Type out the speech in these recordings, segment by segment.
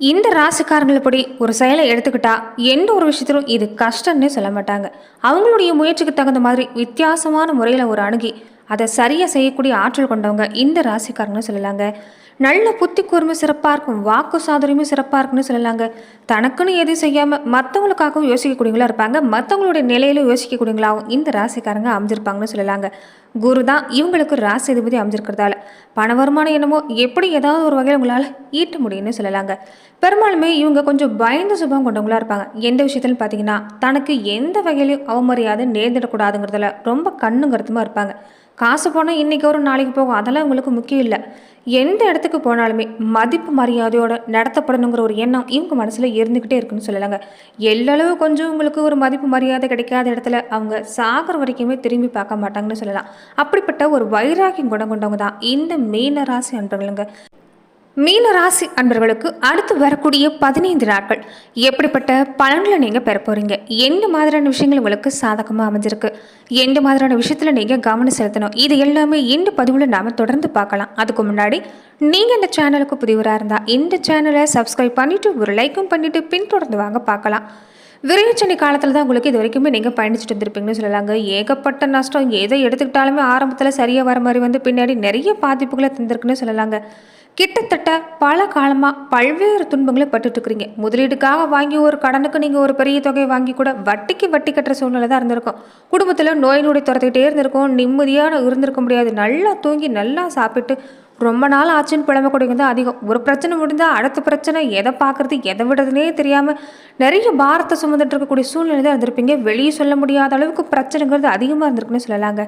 இந்த ராசிக்காரங்களப்படி ஒரு செயலை எடுத்துக்கிட்டா எந்த ஒரு விஷயத்திலும் இது கஷ்டம்னு சொல்ல மாட்டாங்க. அவங்களுடைய முயற்சிக்கு தகுந்த மாதிரி வித்தியாசமான முறையில் ஒரு அணுகி அதை சரியாக செய்யக்கூடிய ஆற்றல் கொண்டவங்க இந்த ராசிக்காரங்கன்னு சொல்லலாங்க. நல்ல புத்தி கூர்மை சிறப்பாக இருக்கும் வாக்கு சாதுரியமும் சிறப்பாக இருக்குன்னு சொல்லலாங்க. தனக்குன்னு எதுவும் செய்யாமல் மற்றவங்களுக்காகவும் யோசிக்கக்கூடியவங்களா இருப்பாங்க. மற்றவங்களுடைய நிலையிலும் யோசிக்கக்கூடியவங்களாகவும் இந்த ராசிக்காரங்க அமைஞ்சிருப்பாங்கன்னு சொல்லலாங்க. குரு தான் இவங்களுக்கு ராசி அதிபதி அமைஞ்சிருக்கிறதால. பண வருமானம் என்னமோ எப்படி ஏதாவது ஒரு வகையில் உங்களால் ஈட்ட முடியும்னு சொல்லலாங்க. பெரும்பாலுமே இவங்க கொஞ்சம் பயந்த சுபம் கொண்டவங்களா இருப்பாங்க. எந்த விஷயத்துலன்னு பார்த்தீங்கன்னா தனக்கு எந்த வகையிலையும் அவமரியாதை நேர்ந்துடக்கூடாதுங்கிறதுல ரொம்ப கண்ணும் கருத்துமாக இருப்பாங்க. காசு போனால் இன்றைக்கி ஒரு நாளைக்கு போகும். அதெல்லாம் உங்களுக்கு முக்கியம் இல்லை. எந்த இடத்துக்கு போனாலுமே மதிப்பு மரியாதையோட நடத்தப்படணுங்கிற ஒரு எண்ணம் இவங்க மனசில் இருந்துக்கிட்டே இருக்குன்னு சொல்லலாங்க. எல்லளவு கொஞ்சம் உங்களுக்கு ஒரு மதிப்பு மரியாதை கிடைக்காத இடத்துல அவங்க சாகிற வரைக்குமே திரும்பி பார்க்க மாட்டாங்கன்னு சொல்லலாம். அப்படிப்பட்ட ஒரு வைராகியம் குணம் கொண்டவங்க தான் இந்த மீன ராசி அன்பர்களுங்க. மீன ராசி அன்பர்களுக்கு அடுத்து வரக்கூடிய பதினைந்து நாட்கள். எப்படிப்பட்ட பலன்களை நீங்கள் பெற போகிறீங்க எந்த மாதிரியான விஷயங்கள் உங்களுக்கு சாதகமாக அமைஞ்சிருக்கு? எந்த மாதிரியான விஷயத்தில் நீங்கள் கவனம் செலுத்தணும்? இது எல்லாமே இந்த பதிவில் நாம் தொடர்ந்து பார்க்கலாம். அதுக்கு முன்னாடி நீங்கள் இந்த சேனலுக்கு புதியவராக இருந்தால் இந்த சேனலை சப்ஸ்கிரைப் பண்ணிவிட்டு ஒரு லைக்கும் பண்ணிவிட்டு பின்தொடர்ந்து வாங்க பார்க்கலாம். விரைவுச்சனி காலத்தில் தான் உங்களுக்கு இது வரைக்குமே நீங்கள் பயணிச்சுட்டு இருந்திருப்பீங்கன்னு சொல்லலாங்க. ஏகப்பட்ட நஷ்டம் எதை எடுத்துக்கிட்டாலுமே ஆரம்பத்தில் சரியாக வர மாதிரி வந்து பின்னாடி நிறைய பாதிப்புகளை தந்திருக்குன்னு சொல்லலாங்க. கிட்டத்தட்ட பல காலமாக பல்வேறு துன்பங்களை பட்டுட்ருக்குறீங்க முதலீடுக்காக வாங்கி ஒரு கடனுக்கு நீங்கள் ஒரு பெரிய தொகையை வாங்கி கூட வட்டிக்கு வட்டி கட்டுற சூழ்நிலை தான் இருந்திருக்கும். குடும்பத்தில் நோய் நொடி துரத்துக்கிட்டே இருந்திருக்கும். நிம்மதியாக இருந்திருக்க முடியாது. நல்லா தூங்கி நல்லா சாப்பிட்டு ரொம்ப நாள் ஆச்சுன்னு புலம்பக்கூடியவங்க தான் அதிகம். ஒரு பிரச்சனை முடிந்தால் அடுத்த பிரச்சனை எதை பார்க்குறது எதை விடுறதுனே தெரியாமல் நிறைய பாரத்தை சுமந்துட்டு இருக்கக்கூடிய சூழ்நிலை தான் இருந்திருப்பீங்க. வெளியே சொல்ல முடியாத அளவுக்கு பிரச்சனைங்கிறது அதிகமாக இருந்திருக்குன்னு சொல்லலாங்க.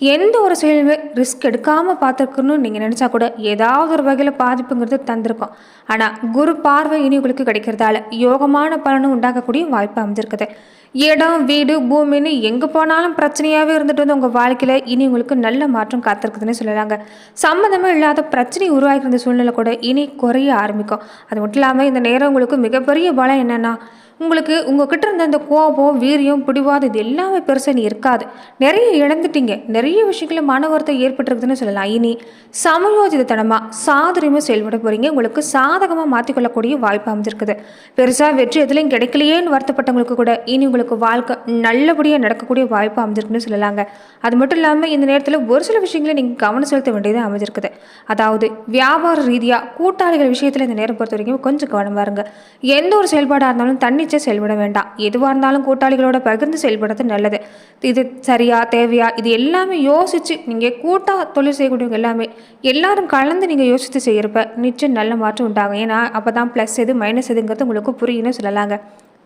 எந்த ஒரு செயலுமே ரிஸ்க் எடுக்காமல் பார்த்துருக்கணும்னு நீங்கள் நினச்சா கூட ஏதாவது ஒரு வகையில் பாதிப்புங்கிறது தந்திருக்கும். ஆனால் குரு பார்வை இனி உங்களுக்கு கிடைக்கிறதால யோகமான பலனும் உண்டாக்கக்கூடிய வாய்ப்பு அமைஞ்சிருக்குது. இடம் வீடு பூமின்னு எங்கே போனாலும் பிரச்சனையாகவே இருந்துட்டு வந்து உங்கள் வாழ்க்கையில் இனி உங்களுக்கு நல்ல மாற்றம் காத்திருக்குதுன்னு சொல்லலாங்க. சம்மந்தமே இல்லாத பிரச்சனை உருவாகிருந்த சூழ்நிலை கூட இனி குறைய ஆரம்பிக்கும். அது மட்டும் இல்லாமல் இந்த நேரம் உங்களுக்கு மிகப்பெரிய பலம் என்னென்னா உங்களுக்கு உங்ககிட்ட இருந்த அந்த கோபம் வீரியம் பிடிவாது இது எல்லாமே பெருசாக நீ இருக்காது. நிறைய இழந்துட்டீங்க. நிறைய விஷயங்கள மன வருத்தம் ஏற்பட்டிருக்குதுன்னு சொல்லலாம். இனி சமயோஜிதத்தனமாக சாதுரியமாக செயல்பட போகிறீங்க உங்களுக்கு சாதகமாக மாற்றிக்கொள்ளக்கூடிய வாய்ப்பு அமைஞ்சிருக்குது. பெருசாக வெற்றி எதுலையும் கிடைக்கலையேன்னு வருத்தப்பட்டவங்களுக்கு கூட இனி உங்களுக்கு வாழ்க்கை நல்லபடியாக நடக்கக்கூடிய வாய்ப்பு அமைஞ்சிருக்குன்னு சொல்லலாங்க. அது மட்டும் இல்லாமல் இந்த நேரத்தில் ஒரு சில விஷயங்களை நீங்கள் கவனம் செலுத்த வேண்டியது அமைஞ்சிருக்குது. அதாவது வியாபார ரீதியாக கூட்டாளிகள் விஷயத்தில் இந்த நேரம் பொறுத்த வரைக்கும் கொஞ்சம் கவனமாக இருங்க. எந்த ஒரு செயல்பாடாக இருந்தாலும் தன்னிச்சை செயல்பட வேண்டாம். எதுவாக இருந்தாலும் கூட்டாளிகளோட பகிர்ந்து செயல்படுறது நல்லது. இது சரியா தேவையா இது எல்லாமே யோசித்து நீங்கள் கூட்டாக தொழில் செய்யக்கூடியவங்க எல்லாமே எல்லாரும் கலந்து நீங்கள் யோசித்து செய்கிறப்ப நிச்சயம் நல்ல மாற்றம் உண்டாகும். ஏன்னா அப்போ தான் ப்ளஸ் எது மைனஸ் எதுங்கிறது உங்களுக்கு புரியுன்னு சொல்லலாங்க.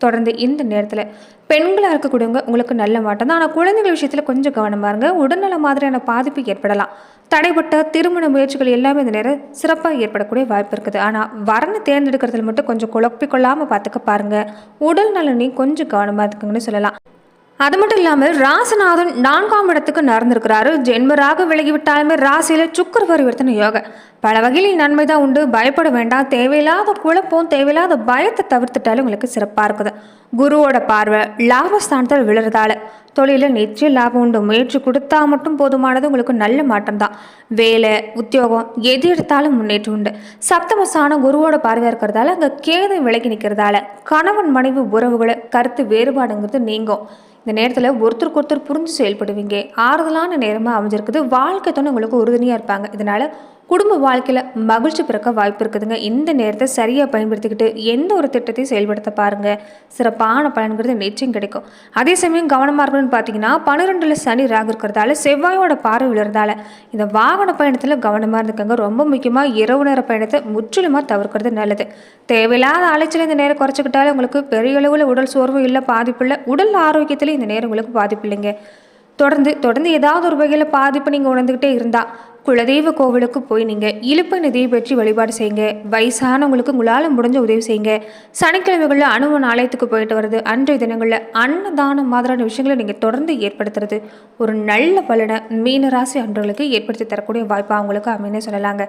தொடர்ந்து இந்த நேரத்தில் பெண்களாக இருக்கக்கூடியவங்க உங்களுக்கு நல்ல மாட்டம் தான். ஆனால் குழந்தைகள் விஷயத்தில் கொஞ்சம் கவனமாக இருங்க. உடல்நல மாதிரியான பாதிப்பு ஏற்படலாம். தடைப்பட்ட திருமண முயற்சிகள் எல்லாமே இந்த நேரம் சிறப்பாக ஏற்படக்கூடிய வாய்ப்பு இருக்குது. ஆனால் வரனை தேர்ந்தெடுக்கிறதுல மட்டும் கொஞ்சம் குழப்பிக்கொள்ளாமல் பார்த்துக்க பாருங்கள் உடல் நலனையும் கொஞ்சம் கவனமாக இருக்குங்கன்னு சொல்லலாம். அது மட்டும் இல்லாமல் ராசநாதன் நான்காம் இடத்துக்கு நடந்திருக்கிறாரு. ஜென்மராக விலகிவிட்டாலுமே ராசியில சுக்கர் பரிவர்த்தனை யோக பல வகையில் நன்மை தான் உண்டு. பயப்பட வேண்டாம். தேவையில்லாத குழப்பம் தேவையில்லாத பயத்தை தவிர்த்துட்டாலும் உங்களுக்கு சிறப்பாக இருக்குது. குருவோட பார்வை லாபஸ்தானத்தில் விழுறதால. தொழிலில் நிச்சயம் லாபம் உண்டு. முயற்சி கொடுத்தா மட்டும் போதுமானது உங்களுக்கு நல்ல மாற்றம் தான் வேலை உத்தியோகம் எது எடுத்தாலும் முன்னேற்றம் உண்டு. சப்தமசான குருவோட பார்வை இருக்கிறதால அங்கே கேது விலகி நிற்கிறதால கணவன் மனைவி உறவுகளை கருத்து வேறுபாடுங்கிறது நீங்கும். இந்த நேரத்தில் ஒருத்தருக்கு ஒருத்தர் புரிஞ்சு செயல்படுவீங்க. ஆறுதலான நேரமாக அமைஞ்சிருக்குது. வாழ்க்கை தோணு உங்களுக்கு உறுதுணையாக இருப்பாங்க. இதனால் குடும்ப வாழ்க்கையில் மகிழ்ச்சி பிறக்க வாய்ப்பு இருக்குதுங்க. இந்த நேரத்தை சரியாக பயன்படுத்திக்கிட்டு எந்த ஒரு திட்டத்தையும் செயல்படுத்த பாருங்கள் சிறப்பான பலன்கிறது நிச்சயம் கிடைக்கும். அதே சமயம் கவனமாக இருக்கணும்னு பார்த்தீங்கன்னா பன்னிரெண்டில் சனி ராகு இருக்கிறதால செவ்வாயோட பார்வை விழுறதால இந்த வாகன பயணத்தில் கவனமாக இருந்துக்கங்க. ரொம்ப முக்கியமாக இரவு நேர பயணத்தை முற்றிலுமாக தவிர்க்கிறது நல்லது. தேவையில்லாத அலைச்சல் இந்த நேரம் குறைச்சிக்கிட்டாலே உங்களுக்கு பெரிய அளவில் உடல் சோர்வும் இல்லை பாதிப்பு இல்லை. உடல் ஆரோக்கியத்தில் இந்த நேரம் உங்களுக்கு பாதிப்பு இல்லைங்க. தொடர்ந்து தொடர்ந்து ஏதாவது ஒரு வகையில் பாதிப்பு நீங்கள் உணர்ந்துக்கிட்டே இருந்தால் குலதெய்வ கோவிலுக்கு போய் நீங்கள் இழுப்பு நதியை பற்றி வழிபாடு செய்யுங்க. வயசானவங்களுக்கு உங்களால் முடிஞ்ச உதவி செய்யுங்க. சனிக்கிழமைகளில் அணுவன் ஆலயத்துக்கு போயிட்டு வர்றது அன்றைய தினங்களில் அன்னதானம் மாதிரியான விஷயங்களை நீங்கள் தொடர்ந்து ஏற்படுத்துறது ஒரு நல்ல பலனை மீனராசி அன்றர்களுக்கு ஏற்படுத்தி தரக்கூடிய வாய்ப்பாக அவங்களுக்கு அமைன்னு சொல்லலாங்க.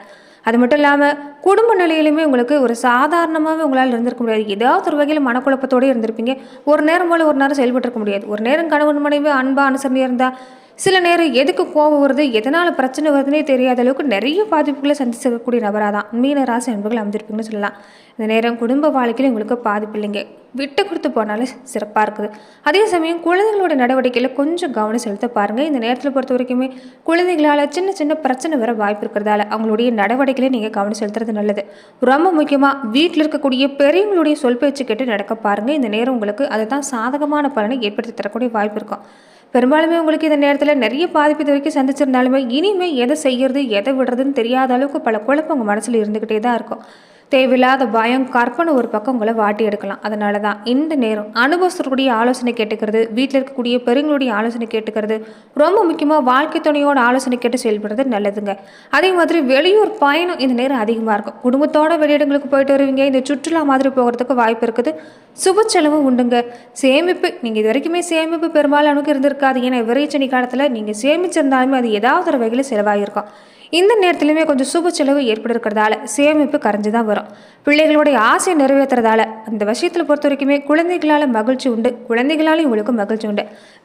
அது மட்டும் இல்லாமல் குடும்ப நிலையிலுமே உங்களுக்கு ஒரு சாதாரணமாகவே உங்களால் இருந்திருக்க முடியாது. ஏதாவது ஒரு வகையில் மனக்குழப்பத்தோடு இருந்திருப்பீங்க. ஒரு நேரம் போல் ஒரு நேரம் செயல்பட்டு இருக்க முடியாது. ஒரு நேரம் கணவன் மனைவி அன்பா அனுசரணையாக இருந்தால் சில நேரம் எதுக்கு கோவம் வருது எதனால் பிரச்சனை வருதுன்னே தெரியாத அளவுக்கு நிறைய பாதிப்புகளை சந்திச்சிருக்கக்கூடிய நபராக தான் மீன ராசி அன்புகள் அமைஞ்சிருப்பீங்கன்னு சொல்லலாம். இந்த நேரம் குடும்ப வாழ்க்கையில் உங்களுக்கு பாதிப்பு இல்லைங்க. விட்டு கொடுத்து போனாலே சிறப்பாக இருக்குது. அதே சமயம் குழந்தைகளோட நடவடிக்கையில் கொஞ்சம் கவனம் செலுத்த பாருங்கள் இந்த நேரத்தில் பொறுத்த வரைக்குமே குழந்தைங்களால் சின்ன சின்ன பிரச்சனை வர வாய்ப்பு இருக்கிறதால அவங்களுடைய நடவடிக்கையில் நீங்கள் கவனம் செலுத்துறது நல்லது. ரொம்ப முக்கியமாக வீட்டில் இருக்கக்கூடிய பெரியவங்களுடைய சொல் பேச்சு கேட்டு நடக்க பாருங்கள் இந்த நேரம் உங்களுக்கு அதுதான் சாதகமான பலனை ஏற்படுத்தி தரக்கூடிய வாய்ப்பு இருக்கும். பெரும்பாலுமே உங்களுக்கு இந்த நேரத்தில் நிறைய பாதிப்பு இது வரைக்கும் சந்திச்சிருந்தாலுமே இனிமேல் எதை செய்கிறது எதை விடுறதுன்னு தெரியாத அளவுக்கு பல குழப்பம் உங்கள் மனசில் இருந்துக்கிட்டே தான் இருக்கும். தேவையில்லாத பயம் கற்பனை ஒரு பக்கம் உங்களை வாட்டி எடுக்கலாம். அதனால தான் இந்த நேரம் அனுபவத்திற்குரிய ஆலோசனை கேட்டுக்கிறது வீட்டில் இருக்கக்கூடிய பெருங்களுடைய ஆலோசனை கேட்டுக்கிறது ரொம்ப முக்கியமாக வாழ்க்கை துணையோட ஆலோசனை கேட்டு செயல்படுறது நல்லதுங்க. அதே மாதிரி வெளியூர் பயணம் இந்த நேரம் அதிகமாக இருக்கும். குடும்பத்தோட வெளியிடங்களுக்கு போயிட்டு வருவீங்க. இந்த சுற்றுலா மாதிரி போகிறதுக்கு வாய்ப்பு இருக்குது. சுப செலவும் உண்டுங்க. சேமிப்பு நீங்கள் இது வரைக்குமே சேமிப்பு பெரும்பாலும் அணுக்கு இருந்திருக்காது ஏன்னா விரைச்சனி காலத்தில் நீங்கள் சேமிச்சிருந்தாலுமே அது ஏதாவது ஒரு வகையில் செலவாகிருக்கும் இந்த நேரத்துலையுமே கொஞ்சம் சுப செலவு ஏற்படுறதால சேமிப்பு கரைஞ்சு தான் வரும். பிள்ளைகளுடைய ஆசையை நிறைவேற்றுறதால அந்த விஷயத்தில் பொறுத்த வரைக்குமே குழந்தைகளால் மகிழ்ச்சி உண்டு. குழந்தைகளாலையும் உங்களுக்கு மகிழ்ச்சி உண்டு.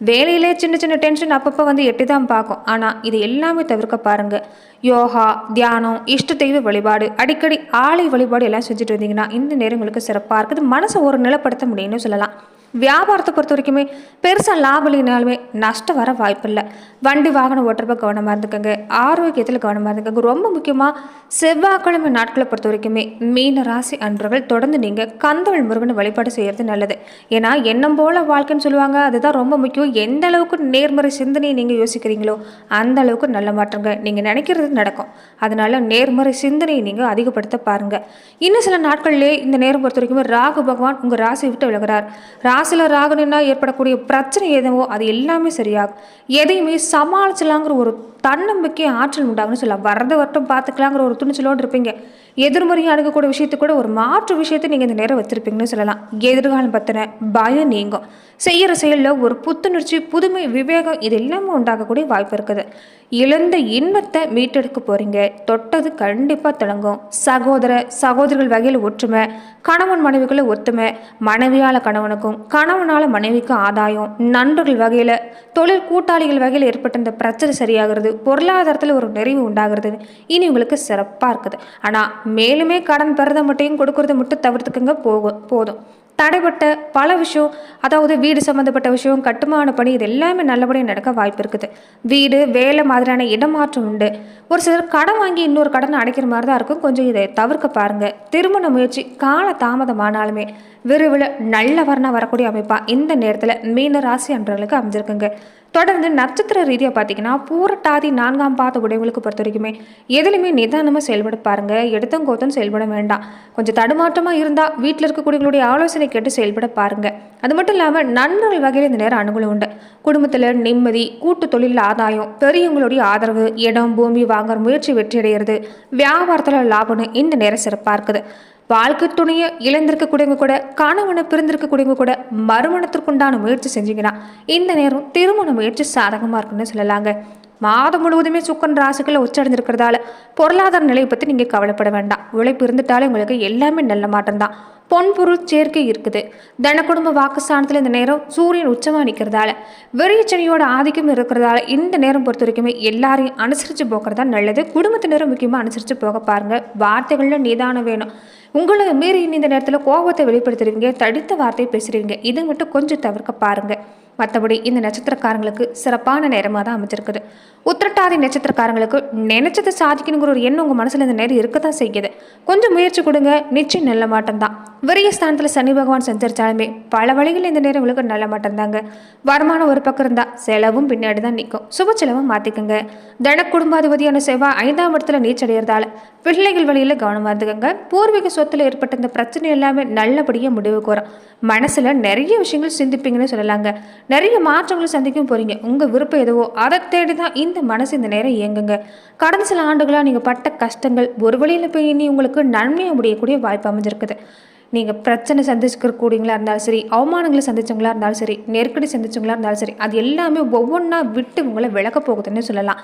வேலையிலே சின்ன சின்ன டென்ஷன் அப்பப்போ வந்து எட்டி தான் பார்க்கும். ஆனால் இது எல்லாமே தவிர்க்க பாருங்கள் யோகா தியானம் இஷ்ட தெய்வ வழிபாடு அடிக்கடி ஆலை வழிபாடு எல்லாம் செஞ்சுட்டு வந்தீங்கன்னா இந்த நேரம் உங்களுக்கு சிறப்பாக இருக்குது. மனசை ஒரு நிலப்படுத்த முடியும்னு சொல்லலாம். வியாபாரத்தை பொறுத்த வரைக்குமே பெருசாக லாபம் இல்லைனாலுமே நஷ்டம் வர வாய்ப்பில்லை வண்டி வாகனம் ஓட்டுறப்ப கவனமாக இருந்துக்கோங்க. ஆரோக்கியத்தில் கவனமாக இருந்துக்கோங்க. ரொம்ப முக்கியமாக செவ்வாய்க்கிழமை நாட்களை பொறுத்த வரைக்குமே மீன ராசி அன்பர்கள் தொடர்ந்து நீங்கள் கந்தவள் முருகனை வழிபாடு செய்கிறது நல்லது. ஏன்னா எண்ணம் போல வாழ்க்கைன்னு சொல்லுவாங்க. அதுதான் ரொம்ப முக்கியம். எந்த அளவுக்கு நேர்மறை சிந்தனையை நீங்கள் யோசிக்கிறீங்களோ அந்த அளவுக்கு நல்ல மாற்றங்க நீங்கள் நினைக்கிறது நடக்கும். அதனால நேர்மறை சிந்தனையை நீங்கள் அதிகப்படுத்த பாருங்கள் இன்னும் சில நாட்கள்லேயே இந்த நேரம் பொறுத்த வரைக்குமே ராகு பகவான் உங்கள் ராசி விட்டு விலகிறார். ராசியில் ராகுனா ஏற்படக்கூடிய பிரச்சனை எதுவோ அது எல்லாமே சரியாகும். எதையுமே சமாளிச்சலாங்கிற ஒரு தன்னம்பிக்கை ஆற்றல் உண்டாகுன்னு சொல்லலாம் வரத வரட்டும் பார்த்துக்கலாங்கிற ஒரு துணிச்சலோடு இருப்பீங்க. எதிர்மறையாக அணுகக்கூடிய விஷயத்து கூட ஒரு மாற்று விஷயத்தை நீங்கள் இந்த நேரம் வச்சுருப்பீங்கன்னு சொல்லலாம். எதிர்காலம் பற்றின பயம் நீங்கும். செய்கிற செயலில் ஒரு புத்துணர்ச்சி புதுமை விவேகம் இது எல்லாமே உண்டாகக்கூடிய வாய்ப்பு இருக்குது. இழந்த இன்பத்தை மீட்டெடுக்க போகிறீங்க தொட்டது கண்டிப்பாக தொடங்கும். சகோதர சகோதரிகள் வகையில் ஒற்றுமை கணவன் மனைவிகளை ஒத்துமை மனைவியால் கணவனுக்கும் கணவனால் மனைவிக்கு ஆதாயம் நண்பர்கள் வகையில் தொழில் கூட்டாளிகள் வகையில் ஏற்பட்ட இந்த பிரச்சனை சரியாகிறது பொருளாதாரத்தில் ஒரு நிறைவு உண்டாகிறது. இனி உங்களுக்கு சிறப்பாக இருக்குது. ஆனால் மேலுமே கடன் பெறதை மட்டும் கொடுக்கறது மட்டும் தவிர்த்துக்கங்க போகும் போதும். தடைப்பட்ட பல விஷயம் அதாவது வீடு சம்மந்தப்பட்ட விஷயம் கட்டுமான பணி இது எல்லாமே நல்லபடியாக நடக்க வாய்ப்பு இருக்குது. வீடு வேலை மாதிரியான இடமாற்றம் உண்டு. ஒரு சிலர் கடன் வாங்கி இன்னொரு கடனை அடைக்கிற மாதிரி தான் இருக்கும். கொஞ்சம் இதை தவிர்க்க பாருங்கள் திருமண முயற்சி கால தாமதமானாலுமே விரைவில் நல்ல வரணா வரக்கூடிய அமைப்பாக இந்த நேரத்தில் மீன ராசி அன்றவர்களுக்கு அமைஞ்சிருக்குங்க. தொடர்ந்து நட்சத்திர ரீதியாக பார்த்தீங்கன்னா பூரட்டாதி நான்காம் பாத உடையவங்களுக்கு பொறுத்த வரைக்குமே எதுலையுமே நிதானமாக செயல்பட பாருங்க. எடுத்தங்கோத்தம் செயல்பட வேண்டாம். கொஞ்சம் தடுமாற்றமாக இருந்தால் வீட்டில் இருக்கக்கூடியவங்களுடைய ஆலோசனை கேட்டு செயல்பட பாருங்க. அது மட்டும் இல்லாமல் நண்பர்கள் வகையில் இந்த நேரம் அனுகூலம் உண்டு. குடும்பத்தில் நிம்மதி கூட்டு தொழில் ஆதாயம் பெரியவங்களுடைய ஆதரவு இடம் பூமி வாங்குற முயற்சி வெற்றியடைகிறது வியாபாரத்தில் லாபம்னு இந்த நேரம் சிறப்பாக இருக்குது. வாழ்க்கை துணையை இழந்திருக்கக்கூடியவங்க கூட கணவனை பிரிந்திருக்கக்கூடியவங்க கூட மறுமணத்திற்குண்டான முயற்சி செஞ்சீங்கன்னா இந்த நேரம் திருமண முயற்சி சாதகமாக இருக்குன்னு சொல்லலாங்க. மாதம் முழுவதுமே சுக்கன் ராசிகளில் உச்சடைஞ்சிருக்கிறதால பொருளாதார நிலையை பற்றி நீங்கள் கவலைப்பட வேண்டாம். உழைப்பு இருந்துட்டாலே உங்களுக்கு எல்லாமே நல்ல மாற்றம் தான் பொன்பொருள் சேர்க்கை இருக்குது. தன குடும்ப வாக்குஸ்தானத்தில் இந்த நேரம் சூரியன் உச்சமாக நிற்கிறதால வெறியச்சனியோட ஆதிக்கம் இருக்கிறதால இந்த நேரம் பொறுத்த வரைக்குமே எல்லாரையும் அனுசரித்து போக்குறதா நல்லது. குடும்பத்தினரும் முக்கியமாக அனுசரித்து போக பாருங்கள் வார்த்தைகளில் நிதானம் வேணும். உங்களை மீறி இந்த நேரத்தில் கோபத்தை வெளிப்படுத்துறீங்க தடித்த வார்த்தையை பேசுகிறீங்க இதை மட்டும் கொஞ்சம் தவிர்க்க பாருங்கள் மற்றபடி இந்த நட்சத்திரக்காரங்களுக்கு சிறப்பான நேரமாக தான் அமைச்சிருக்குது உத்திரட்டாதி நட்சத்திரக்காரங்களுக்கு நினைச்சதை சாதிக்கணுங்கிற ஒரு எண்ணம் உங்கள் மனசில் இந்த நேரம் இருக்க தான் செய்யுது. கொஞ்சம் முயற்சி கொடுங்க நிச்சயம் நல்ல மாட்டம் தான். விரிய ஸ்தானத்தில் சனி பகவான் செஞ்சிருச்சாலுமே பல வழிகளில் இந்த நேரம் உங்களுக்கு நல்ல மாட்டம் தாங்க. வருமானம் ஒரு பக்கம் இருந்தால் செலவும் பின்னாடி தான் நிற்கும் சுப செலவும் மாற்றிக்கோங்க தன குடும்பாதிபதியான செவ்வாய் ஐந்தாம் இடத்துல நீச்சடைகிறதால பிள்ளைகள் வழியில் கவனமாக இருந்துக்கோங்க. பூர்வீக சொத்தில் ஏற்பட்ட இந்த பிரச்சனை எல்லாமே நல்லபடியாக முடிவுக்கு வரும். மனசில் நிறைய விஷயங்கள் சிந்திப்பீங்கன்னு சொல்லலாங்க. நிறைய மாற்றங்களை சந்திக்கும் போகிறீங்க உங்கள் விருப்பம் எதுவோ அதை தேடி தான் இந்த மனசு இந்த நேரம் இயங்குங்க. கடந்த சில ஆண்டுகளாக நீங்கள் பட்ட கஷ்டங்கள் ஒரு வழியில் போய் இனி உங்களுக்கு நன்மையை முடியக்கூடிய வாய்ப்பு அமைஞ்சிருக்குது. நீங்கள் பிரச்சனை சந்திச்சுக்கிறக்கூடியங்களா இருந்தாலும் சரி அவமானங்களை சந்திச்சவங்களா இருந்தாலும் சரி நெருக்கடி சந்திச்சவங்களா இருந்தாலும் சரி அது எல்லாமே ஒவ்வொன்றா விட்டு உங்களை விளக்க போகுதுன்னு சொல்லலாம்.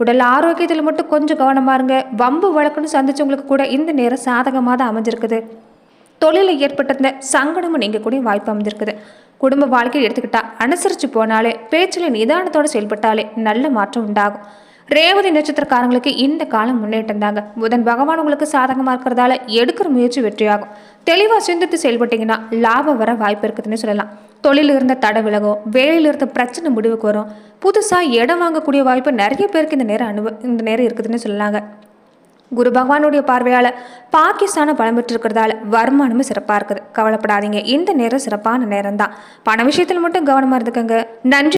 உடல் ஆரோக்கியத்தில் மட்டும் கொஞ்சம் கவனமாக இருங்க. வம்பு வழக்குன்னு சந்திச்சவங்களுக்கு கூட இந்த நேரம் சாதகமாக தான் அமைஞ்சிருக்குது. தொழிலில் ஏற்பட்டிருந்த சங்கடமும் நீங்கள் கூட வாய்ப்பு அமைஞ்சிருக்குது. குடும்ப வாழ்க்கையை எடுத்துக்கிட்டா அனுசரித்து போனாலே பேச்சில் நிதானத்தோடு செயல்பட்டாலே நல்ல மாற்றம் உண்டாகும். ரேவதி நட்சத்திரக்காரங்களுக்கு இந்த காலம் முன்னேற்றம் தாங்க புதன் பகவான் உங்களுக்கு சாதகமாக இருக்கிறதால எடுக்கிற முயற்சி வெற்றியாகும். தெளிவாக சிந்தித்து செயல்பட்டீங்கன்னா லாபம் வர வாய்ப்பு இருக்குதுன்னு சொல்லலாம். தொழில் இருந்த தடை விலகும் வேலையில் இருந்த பிரச்சனை முடிவுக்கு வரும். புதுசாக இடம் வாங்கக்கூடிய வாய்ப்பு நிறைய பேருக்கு இந்த நேரம் அனுபவ இந்த நேரம் இருக்குதுன்னு சொல்லலாங்க. குரு பகவானுடைய பார்வையால் பாகிஸ்தானை பலம் பெற்றிருக்கிறதால வருமானமும் சிறப்பாக இருக்குது. கவலைப்படாதீங்க. இந்த நேரம் சிறப்பான நேரம் தான் பண விஷயத்தில் மட்டும் கவனமாக இருந்துக்கங்க. நன்றி.